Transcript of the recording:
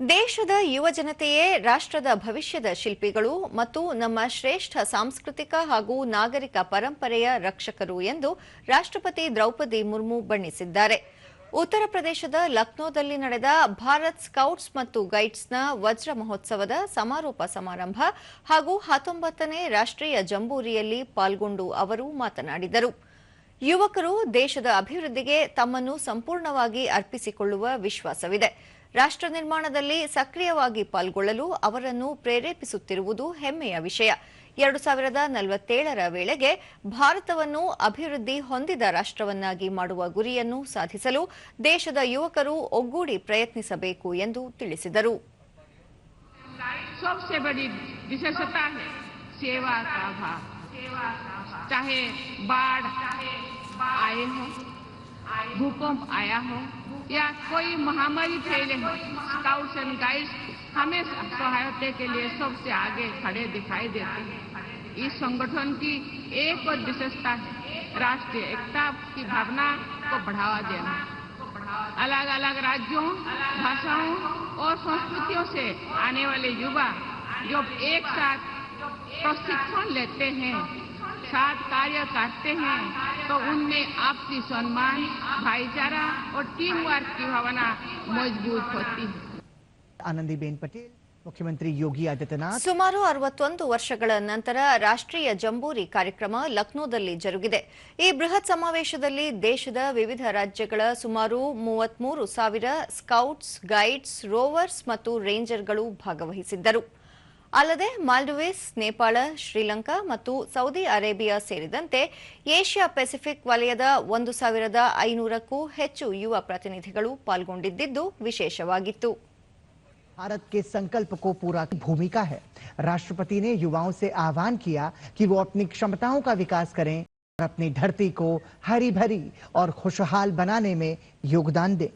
ದೇಶದ ಯುವ ಜನತೆಯೇ ರಾಷ್ಟ್ರದ ಭವಿಷ್ಯದ ಶಿಲ್ಪಿಗಳು ಮತ್ತು ನಮ್ಮ ಶ್ರೇಷ್ಠ ಸಾಂಸ್ಕೃತಿಕ ಹಾಗೂ ನಾಗರಿಕ ಪರಂಪರೆಯ ರಕ್ಷಕರು ಎಂದು ರಾಷ್ಟ್ರಪತಿ ದ್ರೌಪದಿ ಮುರ್ಮು ಬಣ್ಣಿಸಿದ್ದಾರೆ. ಉತ್ತರ ಪ್ರದೇಶದ ಲಕ್ನೋದಲ್ಲಿ ನಡೆದ ಭಾರತ್ ಸ್ಕೌಟ್ಸ್ ಮತ್ತು ಗೈಡ್ಸ್ನ ವಜ್ರ ಮಹೋತ್ಸವದ ಸಮಾರೋಪ ಸಮಾರಂಭ ಹಾಗೂ ಹತ್ತೊಂಬತ್ತನೇ ರಾಷ್ಟ್ರೀಯ ಜಂಬೂರಿಯಲ್ಲಿ ಪಾಲ್ಗೊಂಡು ಅವರು ಮಾತನಾಡಿದರು. ಯುವಕರು ದೇಶದ ಅಭಿವೃದ್ಧಿಗೆ ತಮ್ಮನ್ನು ಸಂಪೂರ್ಣವಾಗಿ ಅರ್ಪಿಸಿಕೊಳ್ಳುವ ವಿಶ್ವಾಸವಿದೆ ರಾಷ್ಟ್ರ ನಿರ್ಮಾಣದಲ್ಲಿ ಸಕ್ರಿಯವಾಗಿ ಪಾಲ್ಗೊಳ್ಳಲು ಅವರನ್ನು ಪ್ರೇರೇಪಿಸುತ್ತಿರುವುದು ಹೆಮ್ಮೆಯ ವಿಷಯ ಎರಡು ಸಾವಿರದ ನಲವತ್ತೇಳರ ವೇಳೆಗೆ ಭಾರತವನ್ನು ಅಭಿವೃದ್ಧಿ ಹೊಂದಿದ ರಾಷ್ಟ್ರವನ್ನಾಗಿ ಮಾಡುವ ಗುರಿಯನ್ನು ಸಾಧಿಸಲು ದೇಶದ ಯುವಕರು ಒಗ್ಗೂಡಿ ಪ್ರಯತ್ನಿಸಬೇಕು ಎಂದು ತಿಳಿಸಿದರು सबसे बड़ी विशेषता है सेवा का भाव चाहे बाढ़ आए हो? भूकंप आया हो? या कोई महामारी फैले हो? स्काउट्स एंड गाइड्स हमें सहायता के लिए सबसे आगे खड़े दिखाई देते हैं। इस संगठन की एक और विशेषता है, राष्ट्रीय एकता की भावना को बढ़ावा देना। अलग अलग राज्यों, भाषाओं और संस्कृतियों से आने वाले युवा जो एक साथ प्रशिक्षण लेते हैं साथ कार्य करते हैं तो उनमें आपसी सम्मान भाईचारा और टीम वर्क की भावना मजबूत होती है आनंदीबेन पटेल मुख्यमंत्री योगी आदित्यनाथ ಸುಮಾರು ಅರವತ್ತೊಂದು ವರ್ಷಗಳ ನಂತರ ರಾಷ್ಟ್ರೀಯ ಜಂಬೂರಿ ಕಾರ್ಯಕ್ರಮ ಲಕ್ನೋದಲ್ಲಿ ಜರುಗಿದೆ ಈ ಬೃಹತ್ ಸಮಾವೇಶದಲ್ಲಿ ದೇಶದ ವಿವಿಧ ರಾಜ್ಯಗಳ ಸುಮಾರು ಮೂವತ್ಮೂರು ಸಾವಿರ ಸ್ಕೌಟ್ಸ್ ಗೈಡ್ಸ್ ರೋವರ್ಸ್ ಮತ್ತು ರೇಂಜರ್ಗಳು ಭಾಗವಹಿಸಿದ್ದರು ಅಲ್ಲದೆ ಮಾಲ್ಡೀವ್ಸ್ ನೇಪಾಳ ಶ್ರೀಲಂಕಾ ಮತ್ತು ಸೌದಿ ಅರೇಬಿಯಾ ಸೇರಿದಂತೆ ಏಷ್ಯಾ ಪೆಸಿಫಿಕ್ ವಲಯದ ಒಂದು ಸಾವಿರದ ಐನೂರಕ್ಕೂ ಹೆಚ್ಚು ಯುವ ಪ್ರತಿನಿಧಿಗಳು ಪಾಲ್ಗೊಂಡಿದ್ದು ವಿಶೇಷವಾಗಿತ್ತು भारत के संकल्प को पूरा भूमिका है राष्ट्रपति ने युवाओं से आह्वान किया कि वो अपनी क्षमताओं का विकास करें और अपनी धरती को हरी भरी और खुशहाल बनाने में योगदान दें